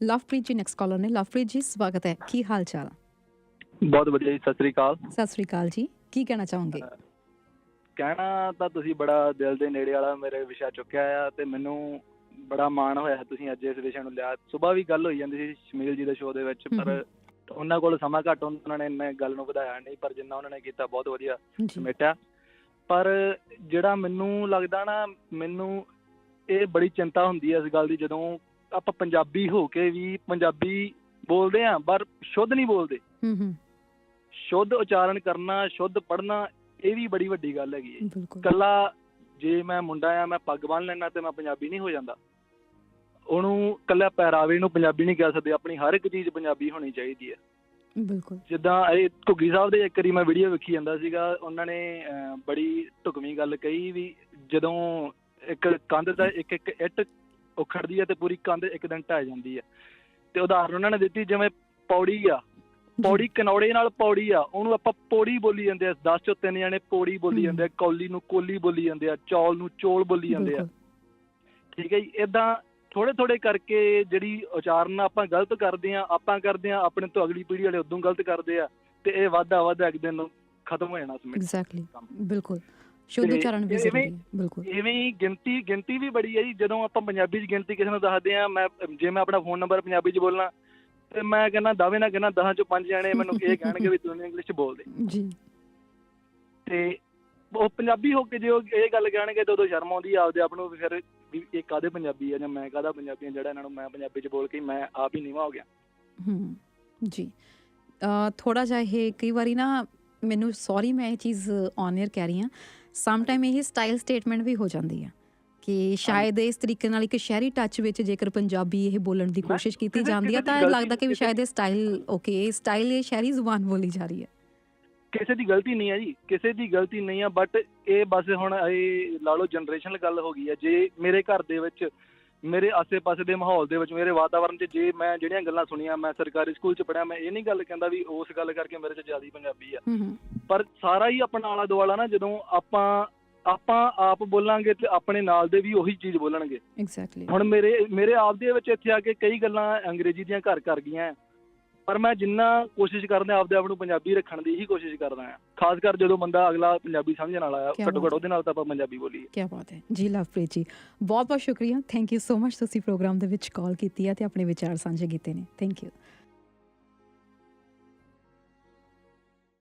ਲਵਪ੍ਰੀਤ ਜੀ next collar ਨੇ। ਲਵਪ੍ਰੀਤ ਜੀ ਸਵਾਗਤ ਹੈ। ਕੀ ਹਾਲ ਚਾਲ ਬਹੁਤ ਵਧੀਆ ਜੀ ਸਤਿ ਸ੍ਰੀ ਅਕਾਲ। ਸਤਿ ਸ੍ਰੀ ਅਕਾਲ ਜੀ। ਕੀ ਕਹਿਣਾ ਚਾਹੋਗੇ? ਕਹਿਣਾ ਤਾਂ ਤੁਸੀਂ ਬੜਾ ਦਿਲ ਦੇ ਨੇੜੇ ਵਾਲਾ ਮੇਰੇ ਵਿਸ਼ਾ ਚੁੱਕਿਆ ਆ ਤੇ ਮੈਨੂੰ ਬੜਾ ਮਾਣ ਹੋਇਆ ਤੁਸੀਂ ਅੱਜ ਇਸ ਵਿਸ਼ੇ ਨੂੰ ਲਿਆ। ਸਵੇਰ ਵੀ ਗੱਲ ਹੋਈ ਜਾਂਦੀ ਸੀ ਸ਼ਮੀਲ ਜੀ ਦੇ ਸ਼ੋਅ ਦੇ ਵਿੱਚ ਪਰ ਉਹਨਾਂ ਕੋਲ ਸਮਾਂ ਘੱਟ ਹੁੰਦਾ ਉਹਨਾਂ ਨੇ ਇੰਨੇ ਗੱਲ ਨੂੰ ਵਧਾਇਆ ਨਹੀਂ ਪਰ ਜਿੰਨਾ ਉਹਨਾਂ ਨੇ ਕੀਤਾ ਬਹੁਤ ਵਧੀਆ ਸਮੇਟਿਆ। ਪਰ ਜਿਹੜਾ ਮੈਨੂੰ ਲੱਗਦਾ ਨਾ ਮੈਨੂੰ ਇਹ ਬੜੀ ਚਿੰਤਾ ਹੁੰਦੀ ਹੈ ਇਸ ਗੱਲ ਦੀ ਜਦੋਂ ਆਪਾਂ ਪੰਜਾਬੀ ਹੋ ਕੇ ਵੀ ਪੰਜਾਬੀ ਬੋਲਦੇ ਆ ਪਰ ਸ਼ੁੱਧ ਨਹੀਂ ਬੋਲਦੇ। ਹੂੰ ਹੂੰ। ਸ਼ੁੱਧ ਉਚਾਰਨ ਕਰਨਾ ਸ਼ੁੱਧ ਪੜ੍ਹਨਾ ਇਹ ਵੀ ਬੜੀ ਵੱਡੀ ਗੱਲ ਹੈਗੀ ਹੈ। ਕੱਲਾ ਜੇ ਮੈਂ ਮੁੰਡਾ ਆ ਮੈਂ ਪੱਗ ਬੰਨ ਲੈਣਾ ਤੇ ਮੈਂ ਪੰਜਾਬੀ ਨਹੀਂ ਹੋ ਜਾਂਦਾ। ਉਹਨੂੰ ਕੱਲਾ ਪਹਿਰਾਵੇ ਨੂੰ ਪੰਜਾਬੀ ਨਹੀਂ ਕਹਿ ਸਕਦੇ ਆਪਣੀ ਹਰ ਇੱਕ ਚੀਜ਼ ਪੰਜਾਬੀ ਹੋਣੀ ਚਾਹੀਦੀ ਹੈ। ਬਿਲਕੁਲ। ਜਿੱਦਾਂ ਇਹ ਘੁੱਗੀ ਸਾਹਿਬ ਦੇ ਇੱਕ ਵਾਰੀ ਮੈਂ ਵੀਡੀਓ ਵੇਖੀ ਜਾਂਦਾ ਸੀਗਾ ਉਹਨਾਂ ਨੇ ਬੜੀ ਢੁਕਵੀਂ ਗੱਲ ਕਹੀ ਵੀ ਜਦੋਂ ਇੱਕ ਕੰਧ ਦਾ ਇੱਕ ਇੱਕ ਇੱਟ ਉਖੜਦੀ ਹੈ ਤੇ ਪੂਰੀ ਕੰਧ ਇੱਕ ਦਿਨ ਢਹਿ ਜਾਂਦੀ ਹੈ ਤੇ ਉਦਾਹਰਨ ਉਹਨਾਂ ਨੇ ਦਿੱਤੀ ਜਿਵੇਂ ਪੌੜੀ ਆ। ਪੌੜੀ ਕਨੌੜੇ ਨਾਲ ਪੌੜੀ ਆ। ਉਹਨੂੰ ਆਪਾਂ ਪੌੜੀ ਬੋਲੀ ਜਾਂਦੇ ਆ। 10 ਚੋਂ ਤਿੰਨ ਜਣੇ ਪੌੜੀ ਬੋਲੀ। ਜਾਂਦੇ ਆ ਕੌਲੀ ਨੂੰ ਕੋਲੀ ਬੋਲੀ ਜਾਂਦੇ ਆ ਚੌਲ ਨੂੰ ਚੋਲ ਬੋਲੀ ਜਾਂਦੇ ਆ। ਠੀਕ ਹੈ ਜੀ। ਇਦਾਂ ਥੋੜੇ ਥੋੜੇ ਕਰਕੇ ਜਿਹੜੀ ਉਚਾਰਨ ਆਪਾਂ ਗਲਤ ਕਰਦੇ ਆ ਆਪਾਂ ਕਰਦੇ ਆ ਆਪਣੇ ਤੋਂ ਅਗਲੀ ਪੀੜ੍ਹੀ ਵਾਲੇ ਉਦੋਂ ਗਲਤ ਕਰਦੇ ਆ ਤੇ ਇਹ ਵਾਧਾ ਵਾਧਾ ਇੱਕ ਦਿਨ ਖਤਮ ਹੋ ਜਾਣਾ ਸਮੇਂ ਐਗਜ਼ੈਕਟਲੀ ਬਿਲਕੁਲ। ਸ਼ੁੱਧ ਉਚਾਰਨ ਵੀ ਜ਼ਰੂਰੀ ਹੈ ਬਿਲਕੁਲ। ਇਵੇਂ ਹੀ ਗਿਣਤੀ ਗਿਣਤੀ ਵੀ ਬੜੀ ਹੈ ਜੀ। ਜਦੋਂ ਆਪਾਂ ਪੰਜਾਬੀ 'ਚ ਗਿਣਤੀ ਕਿਸੇ ਨੂੰ ਦੱਸਦੇ ਆ ਮੈਂ ਜੇ ਮੈਂ ਆਪਣਾ ਫੋਨ ਨੰਬਰ ਪੰਜਾਬੀ 'ਚ ਬੋਲਣਾ ਤੇ ਮੈਂ ਕਹਿੰਦਾ ਦਾਅਵੇ ਨਾਲ ਕਹਿੰਦਾ 10 ਚੋਂ 5 ਜਣੇ ਮੈਨੂੰ ਇਹ ਕਹਿਣਗੇ ਵੀ ਤੂੰ ਇੰਗਲਿਸ਼ 'ਚ ਬੋਲਦੇ। ਜੀ। ਤੇ ਉਹ ਪੰਜਾਬੀ ਹੋ ਕੇ ਜੇ ਉਹ ਇਹ ਗੱਲ ਕਹਿਣਗੇ ਤਾਂ ਉਦੋਂ ਸ਼ਰਮ ਆਉਂਦੀ ਆ ਆਪਦੇ ਆਪ ਨੂੰ ਫਿਰ ਵੀ ਇਹ ਕਾਦੇ ਪੰਜਾਬੀ ਆ ਜਾਂ ਮੈਂ ਕਾਹਦਾ ਪੰਜਾਬੀ ਆ ਜਿਹੜਾ ਇਹਨਾਂ ਨੂੰ ਮੈਂ ਪੰਜਾਬੀ 'ਚ ਬੋਲ ਕੇ ਮੈਂ ਆਪ ਹੀ ਨੀਵਾ ਹੋ ਗਿਆ। ਹੂੰ ਜੀ। ਥੋੜਾ ਜਿਹਾ ਇਹ ਕਈ ਵਾਰੀ ਨਾ ਮੈਨੂੰ ਸੌਰੀ ਮੈਂ ਇਹ ਚੀਜ਼ ਔਨ 에ਅਰ ਕਹਿ ਰਹੀ ਹਾਂ। ਸਮ ਟਾਈਮ ਇਹ ਸਟਾਈਲ ਸਟੇਟਮੈਂਟ ਵੀ ਹੋ ਜਾਂਦੀ ਹੈ ਕਿ ਸ਼ਾਇਦ ਇਸ ਤਰੀਕੇ ਨਾਲ ਇੱਕ ਸ਼ਹਿਰੀ ਟੱਚ ਵਿੱਚ ਜੇਕਰ ਪੰਜਾਬੀ ਇਹ ਬੋਲਣ ਦੀ ਕੋਸ਼ਿਸ਼ ਕੀਤੀ ਜਾਂਦੀ ਹੈ ਕਿਸੇ ਤਾਂ ਲੱਗਦਾ ਕਿ ਵੀ ਸ਼ਾਇਦ ਇਹ ਸਟਾਈਲ ਓਕੇ ਇਹ ਸਟਾਈਲ ਇਹ ਸ਼ਹਿਰੀ ਜ਼ੁਬਾਨ ਬੋਲੀ ਜਾ ਰਹੀ ਹੈ ਕਿਸੇ ਦੀ ਗਲਤੀ ਨਹੀਂ ਹੈ ਜੀ ਕਿਸੇ ਦੀ ਗਲਤੀ ਨਹੀਂ ਆ ਬਟ ਇਹ ਬਸ ਹੁਣ ਇਹ ਲਾ ਲਓ ਜਨਰੇਸ਼ਨਲ ਗੱਲ ਹੋ ਗਈ ਹੈ ਜੇ ਮੇਰੇ ਘਰ ਦੇ ਵਿੱਚ ਮੇਰੇ ਆਸੇ-ਪਾਸੇ ਦੇ ਮਾਹੌਲ ਦੇ ਵਿੱਚ ਮੇਰੇ ਵਾਤਾਵਰਣ 'ਚ ਜੇ ਮੈਂ ਜਿਹੜੀਆਂ ਗੱਲਾਂ ਸੁਣੀਆਂ ਮੈਂ ਸਰਕਾਰੀ ਸਕੂਲ 'ਚ ਪੜਿਆ ਮੈਂ ਇਹ ਨਹੀਂ ਗੱਲ ਕਹਿੰਦਾ ਵੀ ਉਸ ਗੱਲ ਕਰਕੇ ਮੇਰੇ 'ਚ ਜ਼ਿਆਦੀ ਪੰਜਾਬੀ ਆ। ਪਰ ਸਾਰਾ ਹੀ ਆਪਣਾ ਆਲਾ ਦੁਆਲਾ ਨਾ ਜਦੋਂ ਆਪਾਂ ਆਪਾਂ ਆਪ ਬੋਲਾਂਗੇ ਤੇ ਆਪਣੇ ਨਾਲ ਦੇ ਵੀ ਉਹੀ ਚੀਜ਼ ਬੋਲਣਗੇ। ਐਗਜ਼ੈਕਟਲੀ ਹੁਣ ਮੇਰੇ ਮੇਰੇ ਆਪ ਦੇ ਵਿੱਚ ਇੱਥੇ ਆ ਕੇ ਕਈ ਗੱਲਾਂ ਅੰਗਰੇਜ਼ੀ ਦੀਆਂ ਘਰ ਕਰ ਗਈਆਂ। ਪਰ ਮੈਂ ਜਿੰਨਾ ਕੋਸ਼ਿਸ਼ ਕਰਦਾ ਆਪਦੇ ਆਪ ਨੂੰ ਪੰਜਾਬੀ ਰੱਖਣ ਦੀ ਹੀ ਕੋਸ਼ਿਸ਼ ਕਰਦਾ ਹਾਂ। ਖਾਸ ਕਰ ਜਦੋਂ ਬੰਦਾ ਅਗਲਾ ਪੰਜਾਬੀ ਸਮਝਣ ਵਾਲਾ ਆ ਘੱਟੋ ਘੱਟ ਉਹਦੇ ਨਾਲ ਤਾਂ ਆਪਾਂ ਪੰਜਾਬੀ ਬੋਲੀਏ। ਕੀ ਬਾਤ ਹੈ। ਜੀ ਲਵਪ੍ਰੀਤ ਜੀ ਬਹੁਤ ਬਹੁਤ ਸ਼ੁਕਰੀਆ। ਥੈਂਕ ਯੂ ਸੋ ਮਚ ਤੁਸੀਂ ਪ੍ਰੋਗਰਾਮ ਦੇ ਵਿੱਚ ਕਾਲ ਕੀਤੀ ਹੈ ਤੇ ਆਪਣੇ ਵਿਚਾਰ ਸਾਂਝੇ ਕੀਤੇ ਨੇ। Thank you